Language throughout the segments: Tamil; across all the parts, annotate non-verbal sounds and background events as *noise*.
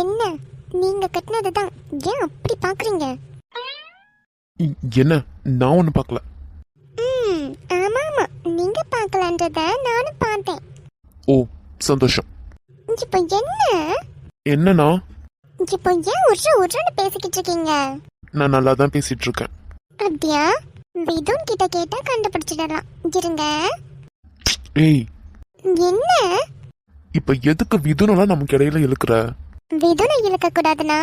என்ன? நீங்க கட்டினதுதான். ஏன் அப்படி பாக்குறீங்க? என்ன? நான் ஒன்றும் பார்க்கல ஆமா ஆமா நீங்க பார்க்கலன்றத ஓ சந்தோஷம். இப்போ என்ன? என்னண்ணா? இப்போ ஏன் உருட்டு உருன்னு பேசிக்கிட்டு இருக்கீங்க? நான் நல்லா தான் பேசிட்டு இருக்கேன் அப்படியா? விதுன் கிட்ட கேட்டா கண்டுபிடிச்சிடலாம். இருங்க. ஏய். என்ன? இப்ப எதுக்கு விதுனெல்லாம் நமக்கு இடையில இழுக்கிற? விதுனை இழுக்க கூடாதுன்னா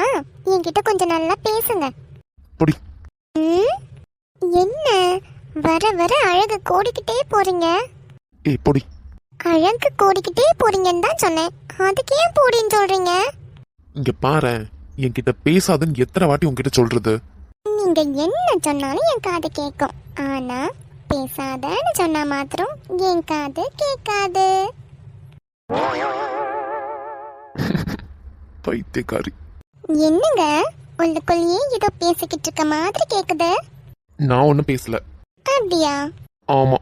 என்கிட்ட கொஞ்சம் நல்லா பேசுங்க. பொடி. ம்? என்ன? வர வர அழகு கூடிக்கிட்டே போறீங்க. ஏய் பொடி. அழகு கூடிக்கிட்டே போறீங்கன்னு தான் சொன்னேன். அதுக்கு ஏன் போடின்னு சொல்றீங்க? இங்க பாரேன் என்கிட்ட பேசாதுன்னு எத்தனை வாட்டி உன்கிட்ட சொல்றது? நீங்க என்ன சொன்னாலும் என் காது கேட்கும் ஆனா பேசாதன்னு சொன்னா மாத்திரம் என் காது கேட்காது. *laughs* பைத்தியக்காரி. என்னங்க? உள்ளுக்குள்ளேயே ஏதோ பேசிக்கிட்டு இருக்க மாதிரி கேக்குது. நான் ஒன்றும் பேசல. அப்படியா? ஆமா.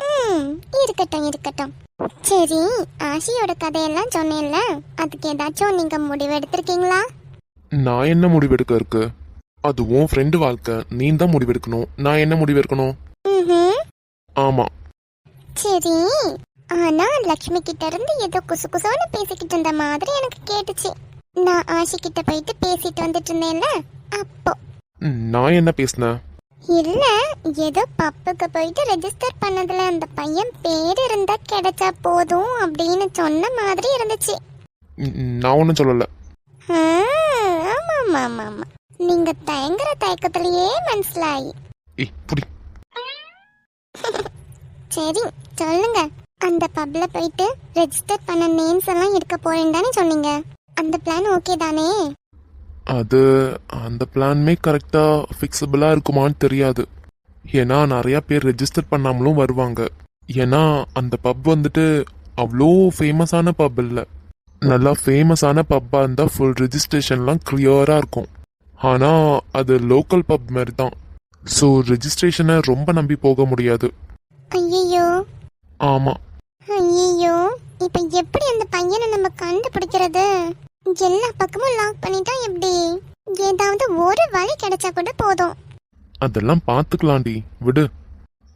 ம் இருக்கட்டும் இருக்கட்டும். சரி ஆஷியோட கதையெல்லாம் சொன்னேன்ல. அதுக்கு ஏதாச்சும் நீங்க முடிவு எடுத்திருக்கீங்களா நான் என்ன முடிவெடுக்க இருக்கு? அது உன் ஃப்ரெண்டு வாழ்க்கை. நீ தான் முடிவெடுக்கணும். நான் என்ன முடிவெடுக்கணும். ஆமா. சரி ஆனா லக்ஷ்மி கிட்ட இருந்து ஏதோ குசு குசுன்னு பேசிக்கிட்டு இருந்த மாதிரி எனக்கு கேட்டுச்சு. நான் ஆஷி கிட்ட போயிட்டு பேசிட்டு வந்துட்டு இருந்தேன்ல அப்போ. நான் என்ன பேசினேன்? இல்ல ஏதோ பப்புக்கு போயிட்டு ரெஜிஸ்டர் பண்ணதுல அந்த பையன் பேர் இருந்தா கிடைச்சா போதும் அப்படின்னு சொன்ன மாதிரி இருந்துச்சு. நான் ஒன்றும் சொல்லல. ஆ, ஆமா ஆமா ஆமா ஆமா. நீங்க தயங்குற தயக்கத்திலேயே மனசிலாயி. ஏய் புடி. *laughs* சரி சொல்லுங்க. அந்த பப்ல போயிட்டு ரெஜிஸ்டர் பண்ண நேம்ஸ் எல்லாம் எடுக்க போறேன்னு தானே சொன்னீங்க. அந்த பிளான் ஓகே தானே? அது அந்த பிளான்மே கரெக்டா ஃபிக்ஸபிளா இருக்குமான்னு தெரியாது. ஏன்னா நிறைய பேர் ரெஜிஸ்டர் பண்ணாமலும் வருவாங்க. ஏன்னா அந்த பப் வந்துட்டு அவ்வளோ ஃபேமஸான பப் இல்லை. நல்லா ஃபேமஸான பப்பா இருந்தால் ஃபுல் ரெஜிஸ்ட்ரேஷன்லாம் கிளியராக இருக்கும். ஆனால் அது லோக்கல் பப் மாதிரி தான் ஸோ ரெஜிஸ்ட்ரேஷனை ரொம்ப நம்பி போக முடியாது. ஐயோ ஆமாம் ஐயோ இப்ப எப்படி அந்த பையனை நம்ம கண்டுபிடிக்கிறது? எல்லா பக்கமும் லாக் பண்ணிட்டா எப்படி? ஏதாவது ஒரு வழி கிடைச்சா கூட போதும். அதெல்லாம் பார்த்துக்கலாம்டி விடு.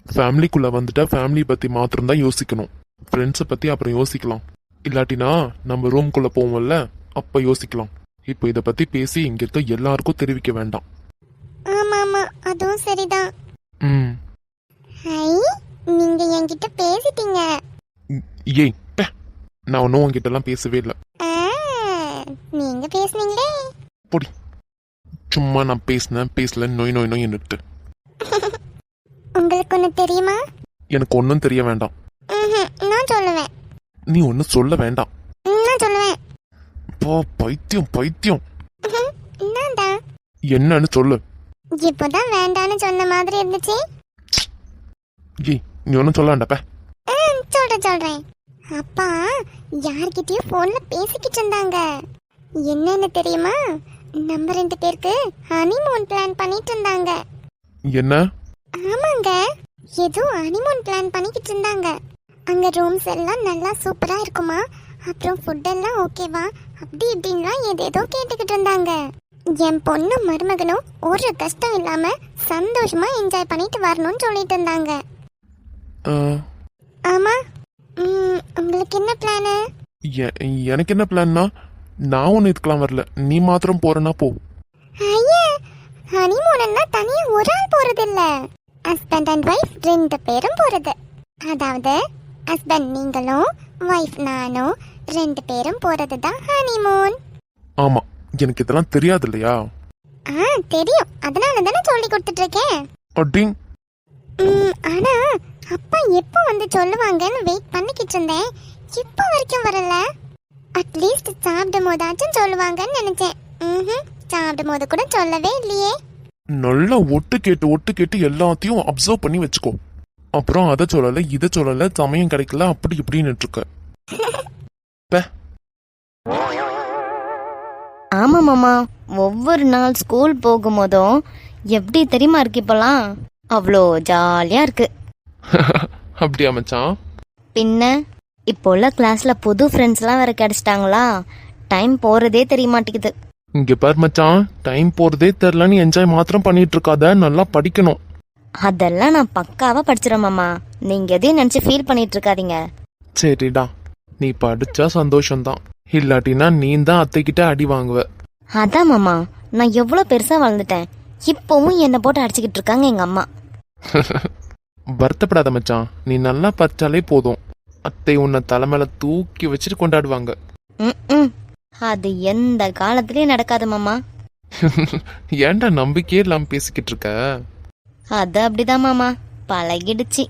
ஃபேமிலிக்குள்ள வந்துட்டா ஃபேமிலி பத்தி மாத்திரம் தான் யோசிக்கணும். ஃப்ரெண்ட்ஸை பத்தி அப்புறம் யோசிக்கலாம். இல்லாட்டினா நம்ம ரூம்குள்ள போவோம்ல அப்ப யோசிக்கலாம். இப்போ இத பத்தி பேசி இங்க இருக்க எல்லாருக்கும் தெரிவிக்க வேண்டாம். ஆமா ஆமா அதுவும் சரிதான். ம். ஹை நீங்க என்கிட்ட பேசிட்டீங்க. ஏய். நான் ஒன்றும் உங்ககிட்ட எல்லாம் பேசவே இல்லை. நீங்க பேசுனீங்களே. பொடி. சும்மா நான் பேசினேன் பேசல நோய் நோய் நோய் என்னட்டு உங்களுக்கு ஒண்ணு தெரியுமா? எனக்கு ஒன்றும் தெரிய வேண்டாம். நான் சொல்லுவேன். நீ ஒன்றும் சொல்ல வேண்டாம். நான் சொல்லுவேன். போ பைத்தியம் பைத்தியம். என்னன்னு சொல்லு. இப்போதான் வேண்டான்னு சொன்ன மாதிரி இருந்துச்சு. ஏய் நீ ஒன்றும் சொல்ல வேண்டாப்ப சொல்றேன் சொல்றேன். அப்பா யார்கிட்டயும் போன்ல பேசிக்கிட்டு இருந்தாங்க. என்னன்னு தெரியுமா? நம்ம ரெண்டு பேருக்கு ஹனிமூன் பிளான் பண்ணிட்டு இருந்தாங்க. என்ன? ஆமாங்க. ஏதோ ஹனிமூன் பிளான் பண்ணிக்கிட்டு இருந்தாங்க. அங்க ரூம்ஸ் எல்லாம் நல்லா சூப்பரா இருக்குமா? அப்புறம் ஃபுட் எல்லாம் ஓகேவா அப்படி இப்படின்லாம் ஏதேதோ கேட்டுக்கிட்டு இருந்தாங்க. என் பொண்ணு மருமகனும் ஒரு கஷ்டம் இல்லாம சந்தோஷமா என்ஜாய் பண்ணிட்டு வரணும்னு சொல்லிட்டு இருந்தாங்க. ஆமா. உங்களுக்கு என்ன பிளானு எனக்கு என்ன பிளான்னா நான் ஒன்று இதுக்கெல்லாம் வரல. நீ மாத்திரம் போறேன்னா போ. ஐயா ஹனிமூன்னா தனியா ஒரு ஆள் போறது இல்ல ஹஸ்பண்ட் அண்ட் ஒய்ஃப் ரெண்டு பேரும் போறது. அதாவது ஹஸ்பண்ட் நீங்களும் ஒய்ஃப் நானும் ரெண்டு பேரும் போறது தான் ஹனிமூன் ஆமா எனக்கு இதெல்லாம் தெரியாது இல்லையா ஆ தெரியும். அதனால தானே சொல்லி கொடுத்துட்டு இருக்கேன் அடிங். ம், ஆனா அப்பா எப்போ வந்து சொல்லுவாங்கன்னு வெயிட் பண்ணிக்கிட்டு இருந்தேன். இப்போ வரைக்கும் வரல. அட்லீஸ்ட் சாப்பிடும் போதாச்சும் சொல்லுவாங்கன்னு நினைச்சேன். ம்ஹும், சாப்பிடும் போது கூட சொல்லவே இல்லையே. நல்லா ஒட்டு கேட்டு ஒட்டு கேட்டு எல்லாத்தையும் அப்சர்வ் பண்ணி வச்சுக்கோ. அப்புறம் அதை சொல்லல இதை சொல்லல சமயம் கிடைக்கல அப்படி இப்படின்னு இருக்க ஆமா மாமா. ஒவ்வொரு நாள் ஸ்கூல் போகும்போதும் எப்படி தெரியுமா இருக்கு இப்போலாம்? அவ்வளோ ஜாலியா இருக்கு. *laughs* அப்படியா மச்சான்? பின்ன? இப்போ உள்ள கிளாஸ்ல புது ஃப்ரெண்ட்ஸ்லாம் வேற கிடைச்சிட்டாங்களா? டைம் போறதே தெரிய மாட்டேங்குது. இங்க பார் மச்சான் டைம் போறதே தெரிலன்னு என்ஜாய் மாத்திரம் பண்ணிட்டு இருக்காத நல்லா படிக்கணும். அதெல்லாம் நான் பக்காவா படிச்சிடறேன் மாமா. நீங்க எதையும் நினைச்சு ஃபீல் பண்ணிட்டு இருக்காதீங்க. சரிடா. நீ படிச்சா சந்தோஷம்தான். இல்லாட்டினா நீ தான் அத்தைக்கிட்ட அடி வாங்குவ. அதான் மாமா. நான் எவ்வளோ பெருசா வளர்ந்துட்டேன். இப்போவும் என்னை போட்டு அடிச்சுக்கிட்டு இருக்காங்க எங்க அம்மா. *laughs* வருத்தப்படாத மச்சான். நீ நல்லா படிச்சாலே போதும். அத்தை உன்னை தலைமையில தூக்கி வச்சுட்டு கொண்டாடுவாங்க. ம் அது எந்த காலத்திலயும் நடக்காது மாமா. *laughs* ஏன்டா நம்பிக்கையே இல்லாம பேசிக்கிட்டு இருக்க? அது அப்படிதான் மாமா. பழகிடுச்சு.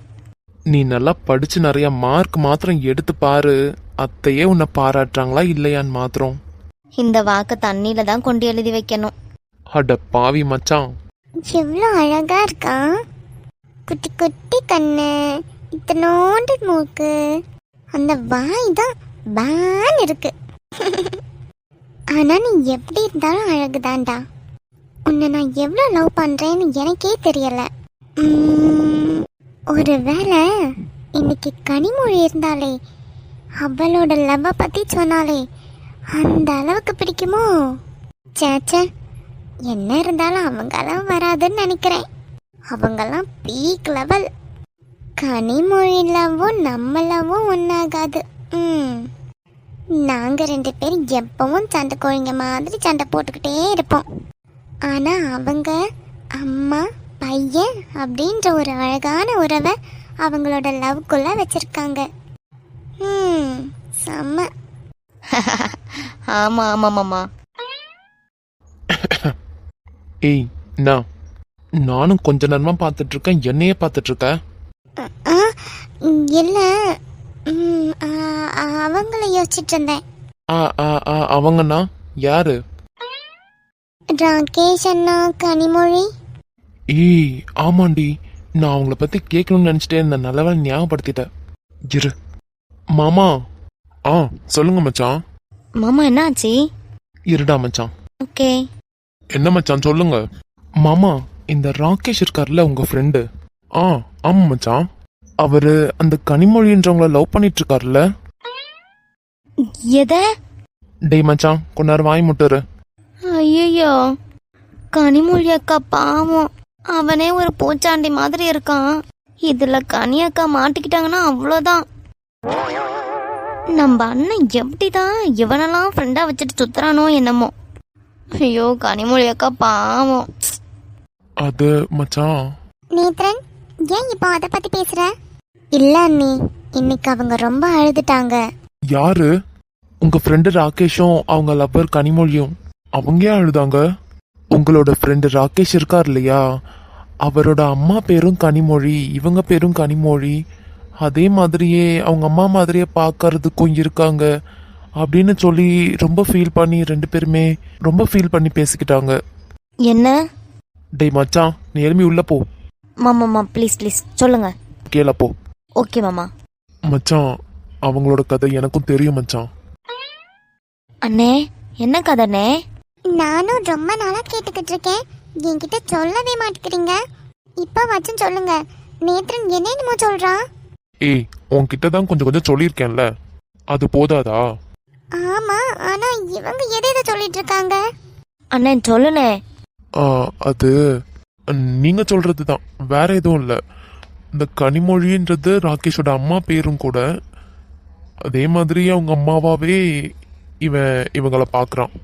நீ நல்லா படிச்சு நிறைய மார்க் மாத்திரம் எடுத்து பாரு. அத்தையே உன்னை பாராட்டுறாங்களா இல்லையான்னு மாத்திரம். இந்த வாக்க தண்ணியில தான் கொண்டு எழுதி வைக்கணும். அட பாவி மச்சான். எவ்வளோ அழகா இருக்கான் குட்டி குட்டி கண்ணு. இத்தனோண்டு மூக்கு. அந்த வாய் தான் பேன் இருக்கு. ஆனா நீ எப்படி இருந்தாலும் அழகுதான்டா உன்னை நான் எவ்வளோ லவ் பண்றேன்னு எனக்கே தெரியல. ஒரு ஒருவேளை இன்னைக்கு கனிமொழி இருந்தாலே அவளோட லவ்வை பத்தி சொன்னாலே அந்த அளவுக்கு பிடிக்குமோ? சேச்சே என்ன இருந்தாலும் அவங்க அளவு வராதுன்னு நினைக்கிறேன். அவங்கெல்லாம் பீக் லெவல் கனிமொழி லவ்வும் நம்ம லவ்வும் ஒன்றாகாது ம். நாங்கள் ரெண்டு பேரும் எப்பவும் சண்டை கோழிங்க மாதிரி சண்டை போட்டுக்கிட்டே இருப்போம். ஆனால் அவங்க அம்மா பையன் அப்படின்ற ஒரு அழகான உறவை அவங்களோட லவ்க்குள்ளே வச்சுருக்காங்க. ம். செம்ம. *laughs* ஆமா ஆமா மாமா. *coughs* ஏய் நான் நானும் கொஞ்ச நேரமா பார்த்துட்டு இருக்கேன். என்னையே பார்த்துட்டு இருக்க? ஆ இல்லை. அவங்கள யோசிச்சுட்டு இருந்தேன் ஆ ஆ ஆ அவங்கண்ணா? யாரு? ராகேஷ் அண்ணா கனிமொழி. ஏய் ஆமாண்டி. நான் அவங்கள பத்தி கேட்கணும்னு நினைச்சிட்டே இருந்தேன். நல்லவேளை ஞாபகப்படுத்திட்டேன். இரு. மாமா. ஆ சொல்லுங்க மச்சான். மாமா என்னாச்சு? இருடா மச்சான். ஓகே. என்ன மச்சான் சொல்லுங்க. மாமா இந்த ராகேஷ் இருக்கார்ல உங்க ஃப்ரெண்டு ஆ ஆமா மச்சான். அவரு அந்த கனிமொழின்றவங்கள லவ் பண்ணிட்டு இருக்காருல்ல எத? டேய் மச்சான் நேரம் வாய் முட்டுரு ஐயோ கனிமொழி அக்கா பாவம். அவனே ஒரு பூச்சாண்டி மாதிரி இருக்கான். இதுல கனி அக்கா மாட்டிக்கிட்டாங்கன்னா அவ்வளோதான். நம்ம அண்ணன் எப்படிதான் இவனெல்லாம் ஃப்ரெண்டா வச்சுட்டு சுத்துறானோ என்னமோ. ஐயோ கனிமொழி அக்கா பாவம். அது மச்சான். நேத்ரன் ஏன் இப்போ அதை பத்தி பேசுற? இல்ல அண்ணி இன்னைக்கு அவங்க ரொம்ப அழுதுட்டாங்க. யாரு? உங்க ஃப்ரெண்டு ராகேஷும் அவங்க லவ்வர் கனிமொழியும் அவங்க ஏன் அழுதாங்க? உங்களோட ஃப்ரெண்டு ராகேஷ் இருக்கார் இல்லையா? அவரோட அம்மா பேரும் கனிமொழி இவங்க பேரும் கனிமொழி. அதே மாதிரியே அவங்க அம்மா மாதிரியே பார்க்கறதுக்கும் இருக்காங்க. அப்படின்னு சொல்லி ரொம்ப ஃபீல் பண்ணி ரெண்டு பேருமே ரொம்ப ஃபீல் பண்ணி பேசிக்கிட்டாங்க. என்ன? டேய் மச்சான் நீ எழுமி உள்ள போ. மாமாம்மா ப்ளீஸ் ப்ளீஸ் சொல்லுங்க. கேள போ. ஓகே மாமா. மச்சான் அவங்களோட கதை எனக்கும் தெரியும் மச்சான். அண்ணே என்ன கதைண்ணே நானும் ரொம்ப நாளா கேட்டுக்கிட்டு இருக்கேன். என்கிட்ட சொல்லவே மாட்டேங்கிறீங்க. இப்ப வச்சும் சொல்லுங்க. நேத்ரன் என்னென்னமோ சொல்றான். ஏய் உன்கிட்ட தான் கொஞ்சம் கொஞ்சம் சொல்லியிருக்கேன்ல. அது போதாதா? ஆமா ஆனா இவங்க எதை எதை சொல்லிட்டு இருக்காங்க? அண்ணே சொல்லுண்ணே. ஆ, அது நீங்க சொல்றது தான் வேற எதுவும் இல்லை. இந்த கனிமொழின்றது ராகேஷோட அம்மா பேரும் கூட அதே மாதிரி அவங்க அம்மாவாகவே இவன் இவங்கள பார்க்குறான்.